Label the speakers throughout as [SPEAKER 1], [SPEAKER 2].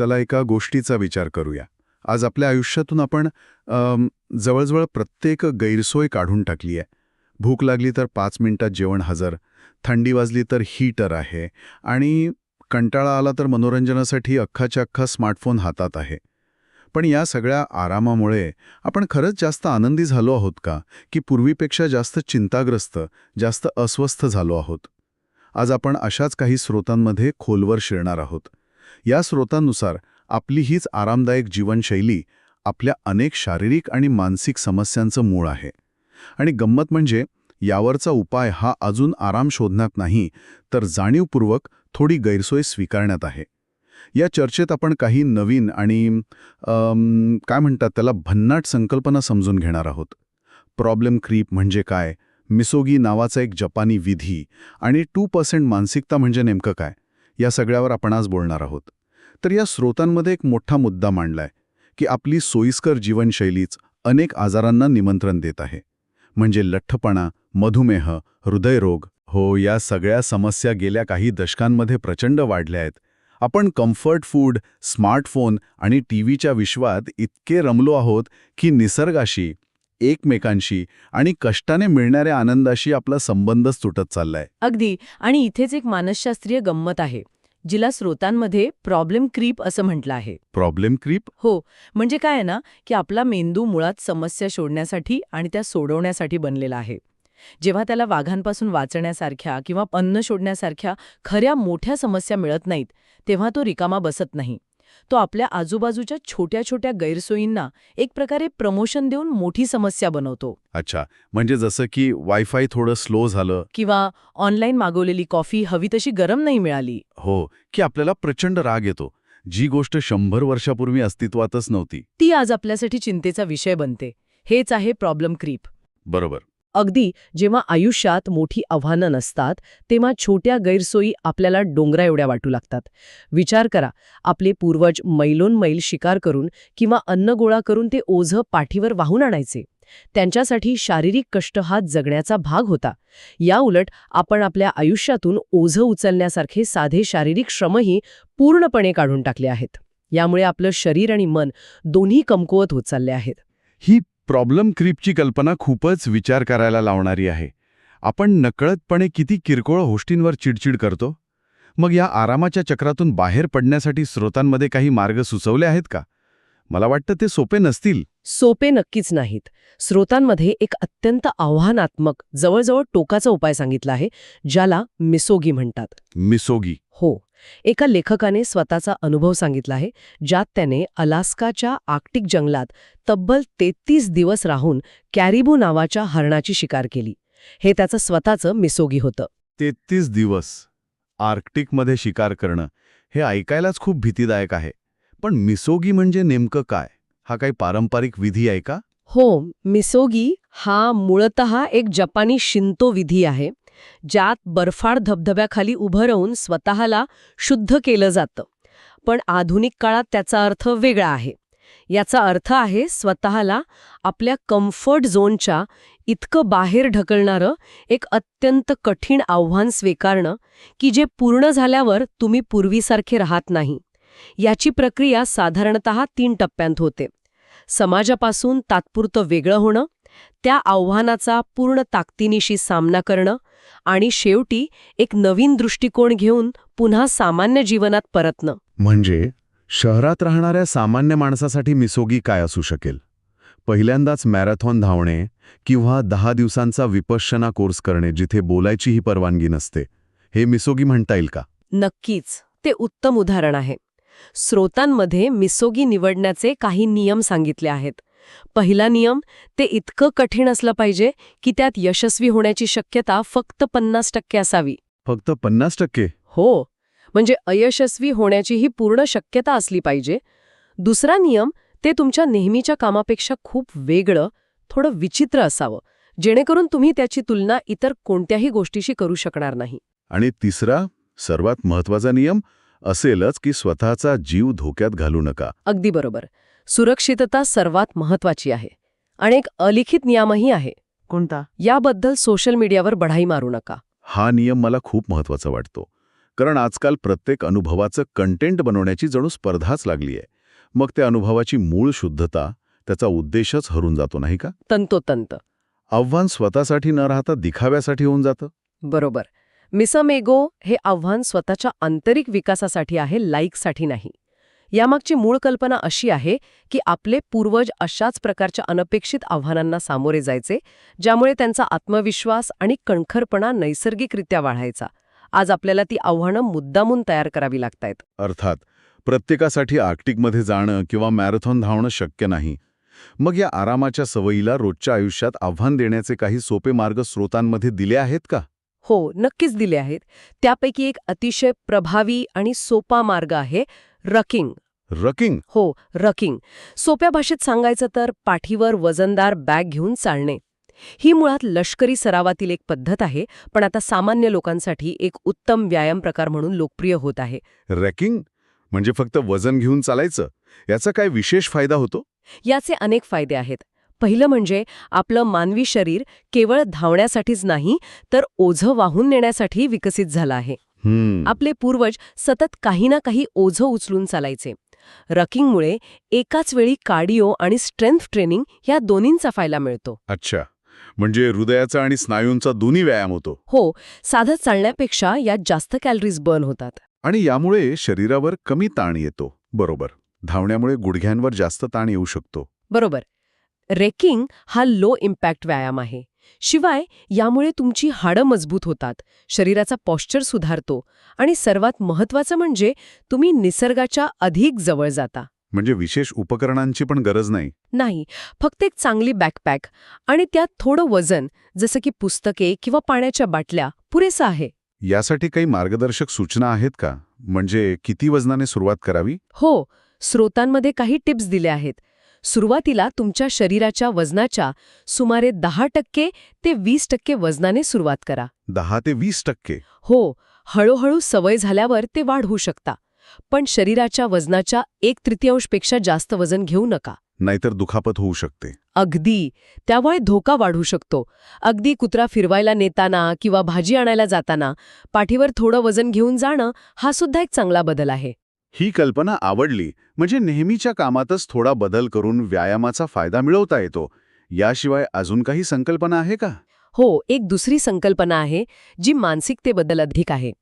[SPEAKER 1] चला एका गोष्टीचा विचार करूया. आज आपल्या आयुष्यातून आपण जवळजवळ प्रत्येक गैरसोय काढून टाकली आहे. भूक लागली तर पाच मिनिटात जेवण हजर थंडी वाजली तर हीटर आहे आणि कंटाळा आला तर मनोरंजनासाठी अख्खाच्या अख्खा स्मार्टफोन हातात आहे. पण या सगळ्या आरामामुळे आपण खरंच जास्त आनंदी झालो आहोत का? की पूर्वीपेक्षा जास्त चिंताग्रस्त जास्त अस्वस्थ झालो आहोत? आज आपण अशाच काही स्रोतांमध्ये खोलवर शिरणार आहोत. या स्रोतांनुसार आपली हीच आरामदायक जीवनशैली आपल्या अनेक शारीरिक आणि मानसिक समस्यांचं मूळ आहे. आणि गंमत म्हणजे यावरचा उपाय हा अजून आराम शोधण्यात नाही तर जाणीवपूर्वक थोडी गैरसोय स्वीकारण्यात आहे. या चर्चेत आपण काही नवीन आणि काय म्हणतात त्याला भन्नाट संकल्पना समजून घेणार आहोत. प्रॉब्लेम क्रीप म्हणजे काय? मिसोगी नावाचा एक जपानी विधी आणि टू पर्सेंट मानसिकता म्हणजे नेमकं काय? या सगळ्यावर आपण आज बोलणार आहोत. तर या स्रोतांमध्ये एक मोठा मुद्दा मांडलाय की आपली सोयीस्कर जीवनशैलीच अनेक आजारांना निमंत्रण देत आहे. म्हणजे लठ्ठपणा मधुमेह हृदयरोग हो या सगळ्या समस्या गेल्या काही दशकांमध्ये प्रचंड वाढल्या आहेत. आपण कम्फर्ट फूड स्मार्टफोन आणि टीव्हीच्या विश्वात इतके रमलो आहोत की निसर्गाशी एकमेकांशी आणि कष्टाने मिळणाऱ्या आनंदाशी आपला संबंधच तुटत चाललाय.
[SPEAKER 2] अगदी. आणि इथेच एक मानसशास्त्रीय गंमत आहे जिला स्रोतांमध्ये प्रॉब्लेम क्रीप असं म्हटलं आहे.
[SPEAKER 1] Problem creep?
[SPEAKER 2] हो. म्हणजे काय आहे ना की आपला मेंदू मुळात समस्या शोधण्यासाठी आणि त्या सोडवण्यासाठी बनलेला आहे. जेव्हा त्याला वाघांपासून वाचण्यासारख्या किंवा अन्न शोधण्यासारख्या खऱ्या मोठ्या समस्या मिळत नाहीत तेव्हा तो रिकामा बसत नाही. तो आपल्या आजूबाजूच्या छोट्या छोट्या गैरसोयींना एक प्रकारे प्रमोशन देऊन मोठी समस्या बनवतो.
[SPEAKER 1] अच्छा म्हणजे जसं की वायफाय थोडं स्लो झालं.
[SPEAKER 2] किंवा ऑनलाईन मागवलेली कॉफी हवी तशी गरम नाही मिळाली.
[SPEAKER 1] हो की आपल्याला प्रचंड राग येतो. जी गोष्ट शंभर वर्षापूर्वी अस्तित्वातच नव्हती.
[SPEAKER 2] ती आज आपल्यासाठी चिंतेचा विषय बनते. हेच आहे प्रॉब्लेम क्रीप.
[SPEAKER 1] बरोबर.
[SPEAKER 2] अगदी जेव्हा आयुष्यात मोठी आव्हानं नसतात तेव्हा छोट्या गैरसोयी आपल्याला डोंगरा एवढ्या वाटू लागतात. विचार करा आपले पूर्वज मैलोन शिकार करून किंवा अन्न गोळा करून ते ओझं पाठीवर वाहून आणायचे. त्यांच्यासाठी शारीरिक कष्ट हा जगण्याचा भाग होता. या उलट आपण आपल्या आयुष्यातून ओझं उचलण्यासारखे साधे शारीरिक श्रमही पूर्णपणे काढून टाकले आहेत. यामुळे आपलं शरीर आणि मन दोन्ही कमकुवत होत चालले आहेत.
[SPEAKER 1] ही प्रॉब्लेम क्रीपची कल्पना खूपच विचार करायला लावणारी आहे. आपण नकळतपणे किती किरकोळ गोष्टींवर चिडचिड करतो? मग या आरामाच्या चक्रातून बाहेर पडण्यासाठी स्रोतांमध्ये काही मार्ग सुचवले आहेत का? मला वाटतं ते सोपे नसतील.
[SPEAKER 2] सोपे नक्कीच नाहीत. स्रोतांमध्ये एक अत्यंत आव्हानात्मक जवळजवळ टोकाचा उपाय सांगितला आहे ज्याला मिसोगी म्हणतात.
[SPEAKER 1] मिसोगी.
[SPEAKER 2] हो. एका लेखकाने स्वतःचा अनुभव सांगितला आहे ज्यात त्याने अलास्काच्या आर्क्टिक जंगलात तब्बल 33 दिवस राहून कॅरिबो नावाच्या हरणाची शिकार केली. हे त्याचं स्वतःचं मिसोगी होतं.
[SPEAKER 1] तेहतीस दिवस आर्क्टिकमध्ये शिकार करणं हे ऐकायलाच खूप भीतीदायक आहे. पण मिसोगी म्हणजे नेमकं काय? हा काही पारंपरिक विधी आहे का?
[SPEAKER 2] हो मिसोगी हा मूळतः एक जपानी शिंतो विधी आहे. ज्यात बर्फाळ धबधब्याखाली उभं राहून स्वतःला शुद्ध केलं जातं. पण आधुनिक काळात त्याचा अर्थ वेगळा आहे. याचा अर्थ आहे स्वतःला आपल्या कम्फर्ट झोनच्या इतकं बाहेर ढकलणारं एक अत्यंत कठीण आव्हान स्वीकारणं की जे पूर्ण झाल्यावर तुम्ही पूर्वीसारखे राहत नाही. याची प्रक्रिया साधारणत तीन टप्प्यांत होते. समाजापासून तात्पुरतं वेगळं होणं त्या आव्हानाचा पूर्ण ताकदीनिशी सामना करणं आणि शेवटी एक नवीन दृष्टिकोन घेऊन पुन्हा सामान्य जीवनात परतणं.
[SPEAKER 1] म्हणजे शहरात राहणाऱ्या सामान्य माणसासाठी मिसोगी काय असू शकेल? पहिल्यांदाच मॅरेथॉन धावणे किंवा दहा दिवसांचा विपश्यना कोर्स करणे जिथे बोलायचीही परवानगी नसते हे मिसोगी म्हणता येईल का?
[SPEAKER 2] नक्कीच ते उत्तम उदाहरण आहे. स्रोतांमध्ये मिसोगी निवडण्याचे काही नियम सांगितले आहेत. पहिला नियम ते इतकं कठीण असलं पाहिजे की त्यात यशस्वी होण्याची शक्यता फक्त पन्नास टक्के असावी.
[SPEAKER 1] फक्त पन्नास टक्के?
[SPEAKER 2] हो म्हणजे अयशस्वी होण्याचीही पूर्ण शक्यता असली पाहिजे. दुसरा नियम ते तुमच्या नेहमीच्या कामापेक्षा खूप वेगळं थोडं विचित्र असावं जेणेकरून तुम्ही त्याची तुलना इतर कोणत्याही गोष्टीशी करू शकणार नाही.
[SPEAKER 1] आणि तिसरा सर्वात महत्त्वाचा नियम असेलच की स्वतःचा जीव धोक्यात घालू नका.
[SPEAKER 2] अगदी बरोबर. सुरक्षितता सर्वात महत्वाची आहे. आणि एक अलिखित नियमही आहे.
[SPEAKER 3] कोणता?
[SPEAKER 2] याबद्दल सोशल मीडियावर बढाई मारू नका.
[SPEAKER 1] हा नियम मला खूप महत्त्वाचा वाटतो. कारण आजकाल प्रत्येक अनुभवाचं कंटेंट बनवण्याची जणू स्पर्धाच लागली आहे. मग त्या अनुभवाची मूळ शुद्धता त्याचा उद्देशच हरून जातो नाही का?
[SPEAKER 2] तंतोतंत.
[SPEAKER 1] आव्हान स्वतःसाठी न राहता दिखाव्यासाठी होऊन जातं.
[SPEAKER 2] बरोबर. मिसमेगो हे आव्हान स्वतःच्या आंतरिक विकासासाठी आहे लाईकसाठी नाही. यामागची मूळ कल्पना अशी आहे की आपले पूर्वज अशाच प्रकारच्या अनपेक्षित आव्हानांना सामोरे जायचे ज्यामुळे त्यांचा आत्मविश्वास आणि कणखरपणा नैसर्गिकरित्या वाढायचा. आज आपल्याला ती आव्हानं मुद्दामून तयार करावी लागतायत.
[SPEAKER 1] अर्थात प्रत्येकासाठी आर्क्टिकमध्ये जाणं किंवा मॅरेथॉन धावणं शक्य नाही. मग या आरामाच्या सवयीला रोजच्या आयुष्यात आव्हान देण्याचे काही सोपे मार्ग स्रोतांमध्ये दिले आहेत का?
[SPEAKER 2] हो नक्कीच दिले आहेत. त्यापैकी एक अतिशय प्रभावी आणि सोपा मार्ग आहे रकिंग.
[SPEAKER 1] रकिंग?
[SPEAKER 2] हो रकिंग. सोप्या भाषेत सांगायचं तर पाठीवर वजनदार बॅग घेऊन चालणे. ही मुळात लष्करी सरावातील एक पद्धत आहे पण आता सामान्य लोकांसाठी एक उत्तम व्यायाम प्रकार म्हणून लोकप्रिय होत आहे.
[SPEAKER 1] रॅकिंग? म्हणजे फक्त वजन घेऊन चालायचं? याचा काय विशेष फायदा होतो?
[SPEAKER 2] याचे अनेक फायदे आहेत. पहिलं म्हणजे आपलं मानवी शरीर केवळ धावण्यासाठीच नाही तर ओझं वाहून नेण्यासाठी विकसित झालं आहे. आपले पूर्वज सतत काही ना काही ओझं उचलून चालायचे. रकिंगमुळे एकाच वेळी कार्डिओ आणि स्ट्रेंथ ट्रेनिंग या दोन्हींचा फायदा मिळतो.
[SPEAKER 1] अच्छा. म्हणजे हृदयाचा आणि स्नायूंचा दोन्ही व्यायाम होतो.
[SPEAKER 2] हो साधं चालण्यापेक्षा यात जास्त कॅलरीज बर्न होतात.
[SPEAKER 1] आणि यामुळे शरीरावर कमी ताण येतो. बरोबर. धावण्यामुळे गुडघ्यांवर जास्त ताण येऊ शकतो.
[SPEAKER 2] बरोबर. रेकिंग हा लो इम्पॅक्ट व्यायाम आहे. शिवाय यामुळे तुमची हाडं मजबूत होतात. शरीराचा पॉश्चर सुधारतो आणि सर्वात महत्वाचं म्हणजे तुम्ही निसर्गाच्या अधिक जवळ जाता.
[SPEAKER 1] म्हणजे विशेष उपकरणांची पण गरज नाही?
[SPEAKER 2] नाही फक्त एक चांगली बॅकपॅक आणि त्यात थोडं वजन जसं की पुस्तके किंवा पाण्याच्या बाटल्या पुरेसं आहे.
[SPEAKER 1] यासाठी काही मार्गदर्शक सूचना आहेत का? म्हणजे किती वजनाने सुरुवात करावी?
[SPEAKER 2] हो स्रोतांमध्ये काही टिप्स दिल्या आहेत. सुरुवातीला तुमच्या शरीराच्या वजनाच्या सुमारे दहा टक्के ते वीस टक्के वजनाने सुरुवात करा.
[SPEAKER 1] दहा ते वीस टक्के.
[SPEAKER 2] हो हळूहळू सवय झाल्यावर ते वाढवू शकता. पण शरीराच्या वजनाच्या एक तृतीयांशपेक्षा जास्त वजन घेऊ नका.
[SPEAKER 1] नाहीतर दुखापत होऊ शकते.
[SPEAKER 2] अगदी. त्यामुळे धोका वाढू शकतो. अगदी कुत्रा फिरवायला नेताना किंवा भाजी आणायला जाताना पाठीवर थोडं वजन घेऊन जाणं हा सुद्धा एक चांगला बदल आहे.
[SPEAKER 1] ही कल्पना आवडली म्हणजे नेहमीच्या कामातच थोडा बदल करून व्यायामाचा फायदा मिळवता येतो. याशिवाय अजून काही संकल्पना आहे का?
[SPEAKER 2] हो एक दुसरी संकल्पना आहे जी मानसिकतेबद्दल अधिक आहे.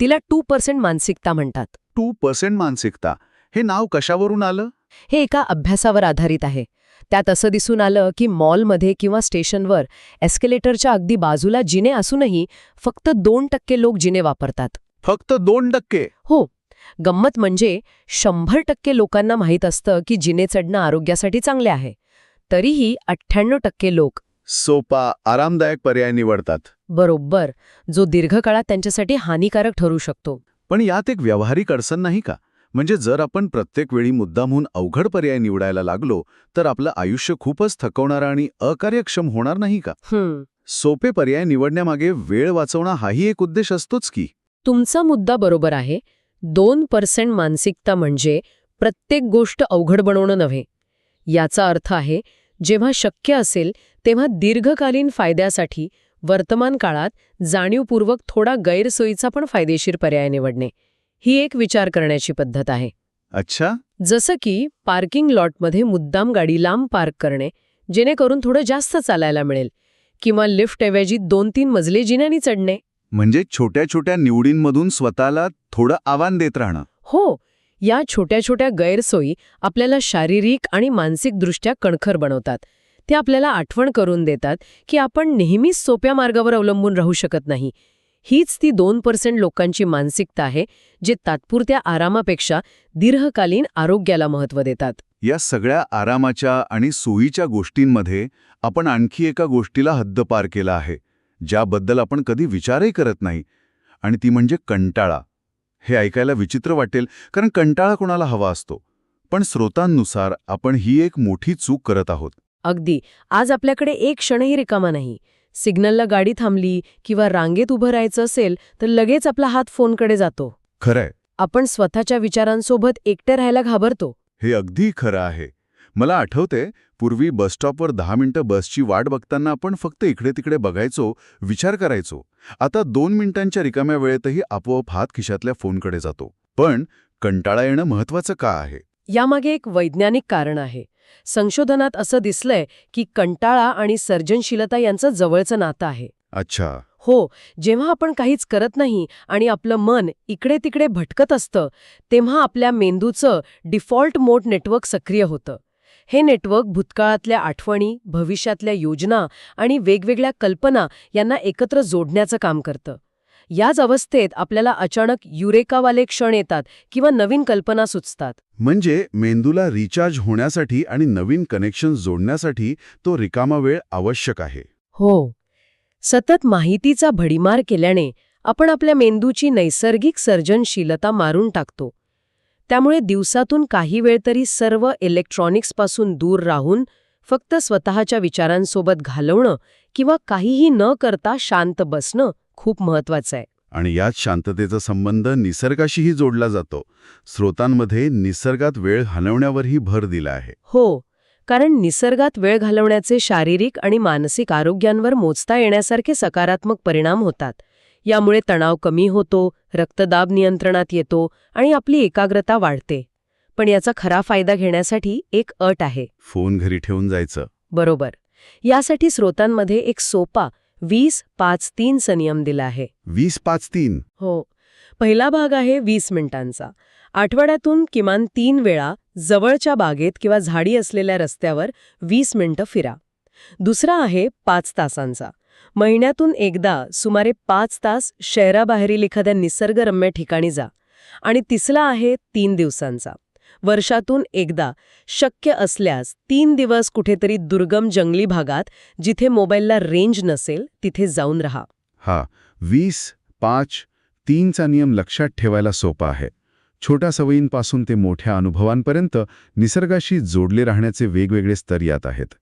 [SPEAKER 2] तिला टू पर्सेंट मानसिकता म्हणतात.
[SPEAKER 1] टू पर्सेंट मानसिकता? हे नाव कशावरून आलं?
[SPEAKER 2] हे एका अभ्यासावर आधारित आहे. त्यात असं दिसून आलं की मॉलमध्ये किंवा स्टेशनवर एस्केलेटरच्या अगदी बाजूला जिने असूनही फक्त दोन टक्के लोक जिने वापरतात.
[SPEAKER 1] फक्त दोन टक्के?
[SPEAKER 2] हो. गंमत म्हणजे शंभर टक्के लोकांना माहीत असतं की जिने चढणं आरोग्यासाठी चांगले आहे. तरीही अठ्ठ्याण्णव टक्के लोक
[SPEAKER 1] सोपा आरामदायक पर्याय निवडतात.
[SPEAKER 2] बरोबर. जो दीर्घकाळात त्यांच्यासाठी हानिकारक ठरू शकतो.
[SPEAKER 1] पण यात एक व्यावहारिक अडचण नाही का? म्हणजे जर आपण प्रत्येक वेळी मुद्दामहून अवघड पर्याय निवडायला लागलो तर आपलं आयुष्य खूपच थकवणार आणि अकार्यक्षम होणार नाही का? सोपे पर्याय निवडण्यामागे वेळ वाचवणं हाही एक उद्देश असतोच की.
[SPEAKER 2] तुमचा मुद्दा बरोबर आहे. दोन पर्सेंट मानसिकता म्हणजे प्रत्येक गोष्ट अवघड बनवणं नव्हे. याचा अर्थ आहे जेव्हा शक्य असेल तेव्हा दीर्घकालीन फायद्यासाठी वर्तमान काळात जाणीवपूर्वक थोडा गैरसोयीचा पण फायदेशीर पर्याय निवडणे. ही एक विचार करण्याची पद्धत आहे.
[SPEAKER 1] अच्छा.
[SPEAKER 2] जसं की पार्किंग लॉटमध्ये मुद्दाम गाडी लांब पार्क करणे जेणेकरून थोडं जास्त चालायला मिळेल किंवा लिफ्टऐवजी दोन तीन मजले जिन्यानी चढणे.
[SPEAKER 1] म्हणजे छोट्या छोट्या निवडींमधून स्वतःला थोडं आव्हान देत राहणं.
[SPEAKER 2] हो या छोट्या छोट्या गैरसोयी आपल्याला शारीरिक आणि मानसिकदृष्ट्या कणखर बनवतात. ते आपल्याला आठवण करून देतात की आपण नेहमीच सोप्या मार्गावर अवलंबून राहू शकत नाही. हीच ती दोन पर्सेंट लोकांची मानसिकता आहे जे तात्पुरत्या आरामापेक्षा दीर्घकालीन आरोग्याला महत्त्व देतात.
[SPEAKER 1] या सगळ्या आरामाच्या आणि सोयीच्या गोष्टींमध्ये आपण आणखी एका गोष्टीला हद्दपार केला आहे. ज्याबद्दल आपण कधी विचारही करत नाही. आणि ती म्हणजे कंटाळा. हे ऐकायला विचित्र वाटेल कारण कंटाळा कोणाला हवा असतो. पण स्रोतांनुसार आपण ही एक मोठी चूक करत आहोत.
[SPEAKER 2] अगदी. आज आपल्याकडे एक क्षणही रिकामा नाही. सिग्नलला गाडी थांबली किंवा रांगेत उभं राहायचं असेल तर लगेच आपला हात फोनकडे जातो.
[SPEAKER 1] खरंय.
[SPEAKER 2] आपण स्वतःच्या विचारांसोबत एकटे राहायला घाबरतो.
[SPEAKER 1] हे अगदी खरं आहे. मला आठवते पूर्वी बसस्टॉपवर दहा मिनिटं बसची वाट बघताना आपण फक्त इकडे तिकडे बघायचो विचार करायचो. आता दोन मिनिटांच्या रिकाम्या वेळेतही आपोआप हात खिशातल्या फोनकडे जातो. पण कंटाळा येणं महत्वाचं का आहे?
[SPEAKER 2] यामागे एक वैज्ञानिक कारण आहे. संशोधनात असं दिसलंय की कंटाळा आणि सर्जनशीलता यांचं जवळचं नातं आहे.
[SPEAKER 1] अच्छा.
[SPEAKER 2] हो जेव्हा आपण काहीच करत नाही आणि आपलं मन इकडे तिकडे भटकत असतं तेव्हा आपल्या मेंदूचं डिफॉल्ट मोड नेटवर्क सक्रिय होतं. हे नेटवर्क भूतकाळातल्या आठवणी भविष्यातल्या योजना आणि वेगवेगळ्या कल्पना यांना एकत्र जोडण्याचं काम करतं. याच अवस्थेत आपल्याला अचानक युरेकावाले क्षण येतात किंवा नवीन कल्पना सुचतात.
[SPEAKER 1] म्हणजे मेंदूला रिचार्ज होण्यासाठी आणि नवीन कनेक्शन जोडण्यासाठी तो रिकामा वेळ आवश्यक आहे.
[SPEAKER 2] हो. सतत माहितीचा भडीमार केल्याने आपण आपल्या मेंदूची नैसर्गिक सर्जनशीलता मारून टाकतो. त्यामुळे दिवसातून काही वेळ तरी सर्व इलेक्ट्रॉनिक्सपासून दूर राहून फक्त स्वतःच्या विचारांसोबत घालवणं किंवा काहीही न करता शांत बसणं खूप महत्वाचं आहे.
[SPEAKER 1] आणि यात शांततेचा संबंध निसर्गाशीही जोडला जातो. स्रोतांमध्ये निसर्गात वेळ घालवण्यावरही भर दिला आहे.
[SPEAKER 2] हो कारण निसर्गात वेळ घालवण्याचे शारीरिक आणि मानसिक आरोग्यांवर मोजता येण्यासारखे सकारात्मक परिणाम होतात. यामुळे तणाव कमी होतो रक्तदाब नियंत्रणात येतो आणि आपली एकाग्रता वाढते. पण याचा खरा फायदा घेण्यासाठी एक अट आहे.
[SPEAKER 1] फोन घरी ठेवून जायचं.
[SPEAKER 2] बरोबर. यासाठी स्रोतांमध्ये एक सोपा वीस पाच तीन संयम दिला आहे.
[SPEAKER 1] वीस पाच तीन?
[SPEAKER 2] हो. पहिला भाग आहे वीस मिनिटांचा. आठवड्यातून किमान तीन वेळा जवळच्या बागेत किंवा झाडी असलेल्या रस्त्यावर वीस मिनिटं फिरा. दुसरा आहे पाच तासांचा. महिन्यातून एकदा सुमारे पाच तास शहराबाहेरील एखाद्या निसर्गरम्य ठिकाणी जा आणि तिसरा आहे तीन दिवसांचा. वर्षातून एकदा शक्य असल्यास तीन दिवस कुठेतरी दुर्गम जंगली भागात जिथे मोबाईलला रेंज नसेल तिथे जाऊन राहा.
[SPEAKER 1] हा वीस पाच तीनचा नियम लक्षात ठेवायला सोपा आहे. छोट्या सवयींपासून ते मोठ्या अनुभवांपर्यंत निसर्गाशी जोडले राहण्याचे वेगवेगळे स्तर यात आहेत.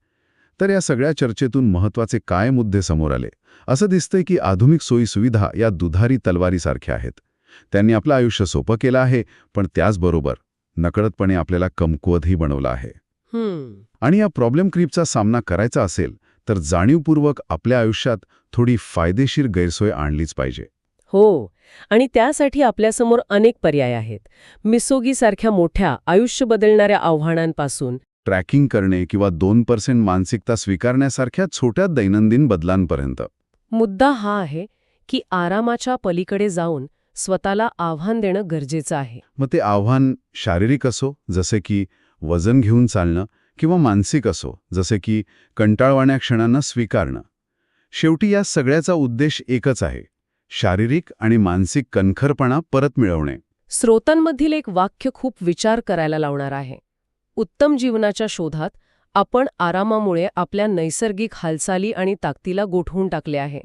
[SPEAKER 1] तर या सगळ्या चर्चेतून महत्त्वाचे काय मुद्दे समोर आले? असं दिसतंय की आधुनिक सोयीसुविधा या दुधारी तलवारीसारख्या आहेत. त्यांनी आपलं आयुष्य सोपं केलं आहे पण त्याचबरोबर नकळतपणे आपल्याला कमकुवतही बनवलं आहे. आणि या प्रॉब्लेम क्रीपचा सामना करायचा असेल तर जाणीवपूर्वक आपल्या आयुष्यात थोडी फायदेशीर गैरसोय आणलीच पाहिजे.
[SPEAKER 2] हो. आणि त्यासाठी आपल्यासमोर अनेक पर्याय आहेत. मिसोगीसारख्या मोठ्या आयुष्य बदलणाऱ्या आव्हानांपासून
[SPEAKER 1] ट्रॅकिंग करणे किंवा दोन पर्सेंट मानसिकता स्वीकारण्यासारख्या छोट्या दैनंदिन बदलांपर्यंत.
[SPEAKER 2] मुद्दा हा आहे की आरामाच्या पलीकडे जाऊन स्वतःला आव्हान देणं गरजेचं आहे.
[SPEAKER 1] मग ते आव्हान शारीरिक असो जसे की वजन घेऊन चालणं किंवा मानसिक असो जसे की कंटाळवाण्या क्षणांना स्वीकारणं. शेवटी या सगळ्याचा उद्देश एकच आहे शारीरिक आणि मानसिक कणखरपणा परत मिळवणे.
[SPEAKER 2] स्रोतांमधील एक वाक्य खूप विचार करायला लावणार आहे. उत्तम जीवनाच्या शोधात आपण आरामामुळे आपल्या नैसर्गिक हालचाली आणि ताकदीला गोठवून टाकले आहे.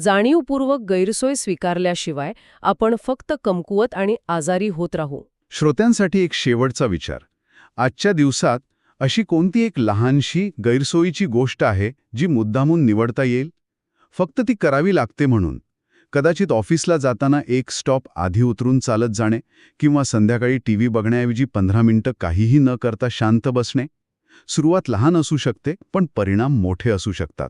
[SPEAKER 2] जाणीवपूर्वक गैरसोय स्वीकारल्याशिवाय आपण फक्त कमकुवत आणि आजारी होत राहू.
[SPEAKER 1] श्रोत्यांसाठी एक शेवटचा विचार. आजच्या दिवसात अशी कोणती एक लहानशी गैरसोयीची गोष्ट आहे जी मुद्दामून निवडता येईल? फक्त ती करावी लागते म्हणून. कदाचित ऑफिसला जाताना एक स्टॉप आधी उतरून चालत जाणे किंवा संध्याकाळी टीव्ही बघण्याऐवजी पंधरा मिनिटं काहीही न करता शांत बसणे सुरुवात लहान असू शकते पण परिणाम मोठे असू शकतात.